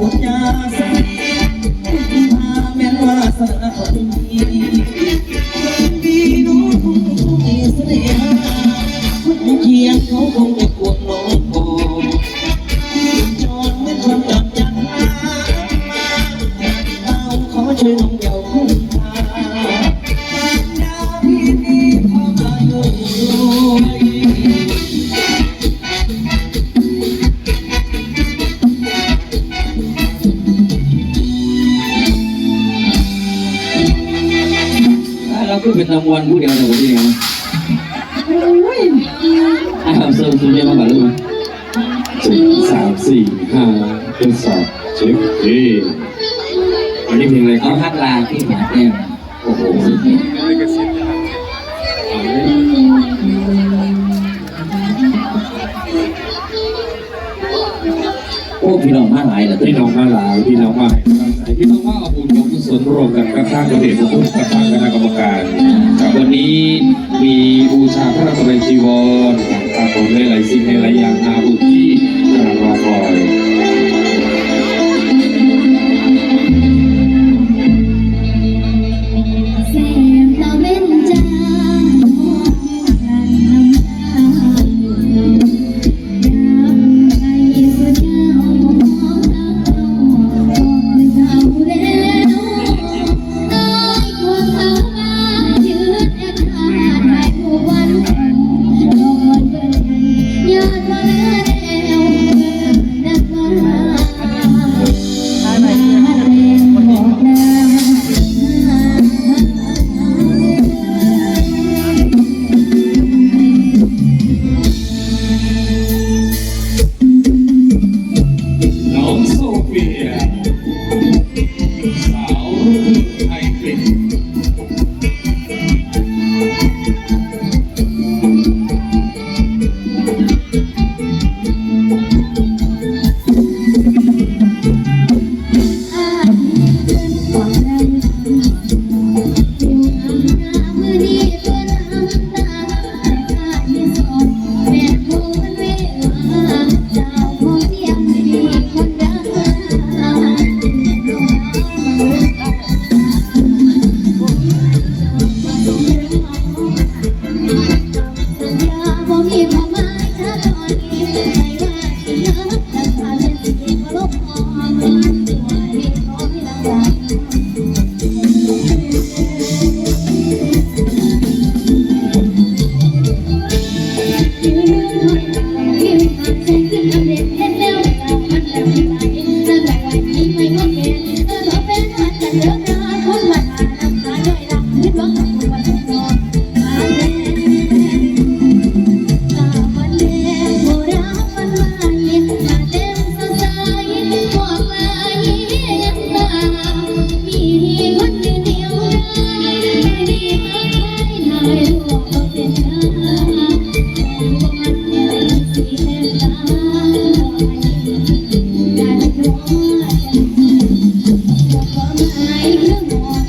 พูดยาสนิทพาแม่นว่าสนาดีดีน้องคงมีเสน่หาคนเคียงเขาคง เราก็เป็นนำวันผู้เดียวในวันนี้นะอ่าเสริมสุดยอดมากเลยมั้ยสามสี่ห้าทดสอบเช็คเฮ้วันนี้เพลงอะไรคเอาฮักลาที่หมาแก้มโอ้โห พี่น้องมาหลายแล้วพี่น้องมาหลายพี่น้องมาให้กำลังใจพี่น้องมาเอาบุญของกุศลร่วมกันกับทางประเดชพระพุทธกับทางคณะกรรมการครับวันนี้มีบูชาพระราชบัญชีวรครับผมหลายๆสิ่งหลายอย่างอาบุญที่กำลังรอคอย งไม่งดเงเออเป็นหันกันเยอ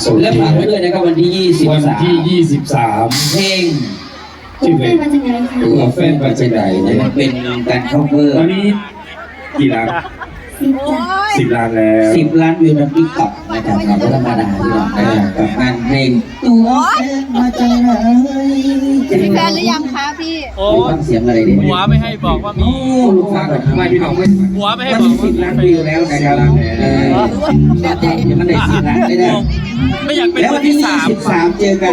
น้องโซและเฟีฝากไว้ยด้วยนะครับวันที่วัน23ที่ยี่สิบสามเพลงชื่อเพลงมาจากไหนคะตัวแฟนปัจจัยใดนะนะคครัรับบเป็นการเข้าเวอร์ตอนนี้กี่ล้านสิบจ้ะสิบล้านแล้ว10ล้านวิวในติ๊กต็อก นะนะครับเราธรรมดาที่เราได้กับงานเพลงตัวแทนมาจากไหนมีแฟนหรือยังคะพี่โอ้ฟังเสียงอะไรดิหัวไม่ให้บอกว่ามีลูกค้าก่อนไม่พี่น้องไม่หัวไม่ให้มันบอกสิบล้านวิวแล้วนะครับเออเดี๋ยวมันได้สิบล้านได้แล้วไม่อยากเป็นคนที่สามสามเจอกัน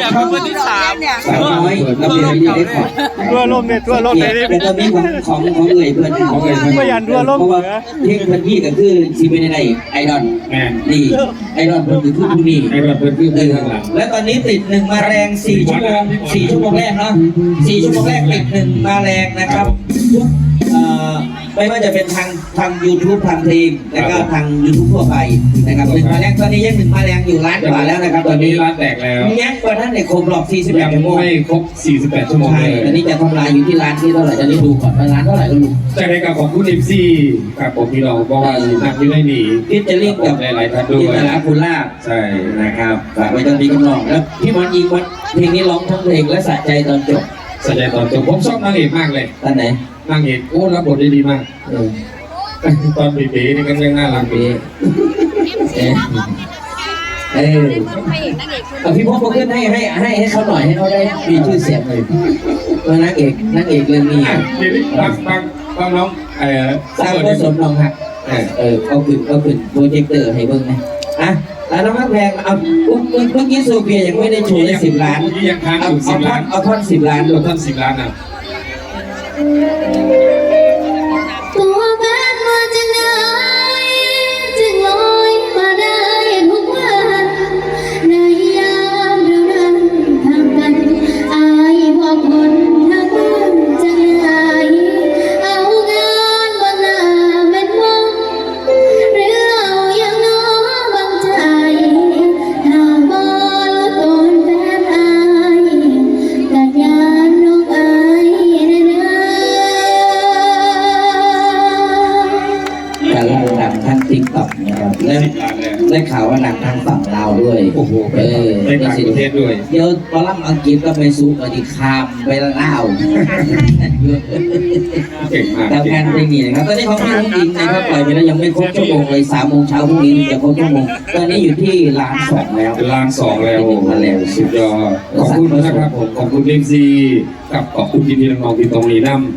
อยากเป็นคนที่สามสามน้อยเราเป็นวิดีโอได้ก่อนทั่วโลกเนี่ยทั่วโลกเลยนี่เป็นตัวนี้ของของของเอ่ยเพื่อนของเอ่ยเพื่อนไม่ยันทั่วโลกเพราะว่าเหรอเพลงเพื่อนพี่ก็คือซีเป็นไรไอดอลแม่ นี่ไอดอลเพื่อนคือผู้นี้ไอ้แบบเพื่อนคือเพื่อนข้างหลัง และตอนนี้ติดหนึ่งมาแรงสี่ชั่วโมงสี่ชั่วโมงแรกเนาะสี่ชั่วโมงแรกติดหนึ่งมาแรงนะครับทุกเอ่อไม่ว่าจะเป็นทางทาง YouTube ทางเพลงแล้วก็ทาง YouTube ทั่วไปนะครับหนึ่งมาแรงตอนนี้ยังหนึ่งมาแรงอยู่ล้านกว่าแล้วนะครับตตออนนนี้นี้ร้านแตกแล้วยังกว่านั้นในครบรอบ48ยังชั่วโมงไม่ครบ 48 ชั่วโมงใช่เลยตอนนี้จะทำลายอยู่ที่ร้านที่เท่าไหร่ตอนนี้ดูก่อนว่าร้านเท่าไหร่ก็รู้จะได้กับของคุณเอ็มซีกับผมพี่น้องเพราะว่านักที่ไม่หนีพี่จะเรียกกับหลายๆท่านด้พี่วยตลาคุณลาบใช่นะครับฝากไว้ตอนนี้กำลังแล้วพี่มอนอีกวันเพลงนี้ร้องทั้งเพลงและสะใจตอนจบ แสดงตอนจบผมชอบนางเอกมากเลยตอนไหนนางเอกโอ้รับบทได้ดีมากเออตอนเบ๋ๆนี่ก็ยังน่ารักปีดีเออเออเอาพี่พกมาขึ้นให้ให้ให้ให้เขาหน่อยให้เขาได้มีชื่อเสียงเลยว่านางเอกนางเอกเรื่องนี้อะเดี๋ยวนี้บางบางบางน้องเอ่อสร้างผสมลองหักเออเออเขาขึ้นเขาขึ้นโปรเจคเตอร์ให้เบิ่งนะอะ แล้วน้องมักแพงเอาอุ๊บอุ๊บเมื่อกี้โซเฟียยังไม่ได้โชว์เลยสิบล้านที่ยังค้างเอาอยู่สิเอาบท่อล้านนเอาท่อนสิบล้านรวมทั้งสิบล้านอะ นะครับและสิบล้านแล้วได้ข่าวว่าดังทางฝั่งลาวด้วยโอ้โหไปเออไปต่างประเทศด้วย เดี๋ยวตอนล่ำอังกฤษก็ไปสู้กับที่คามไปละลาวเก่งมากทำงานเพลงนี้นะครับตอนนี้ของพี่ลุงอิงนะครับปล่อยไปแล้วยังไม่ครบชั่วโมงเลยสามโมงเช้าพรุ่งนี้จะครบชั่วโมงตอนนี้อยู่ที่ล้านสองแล้วล้านสองแล้วสุดยอดขอบคุณนะครับผมขอบคุณเอ็มซีกับขอบคุณพี่ๆน้องๆที่ตรงนี้นำ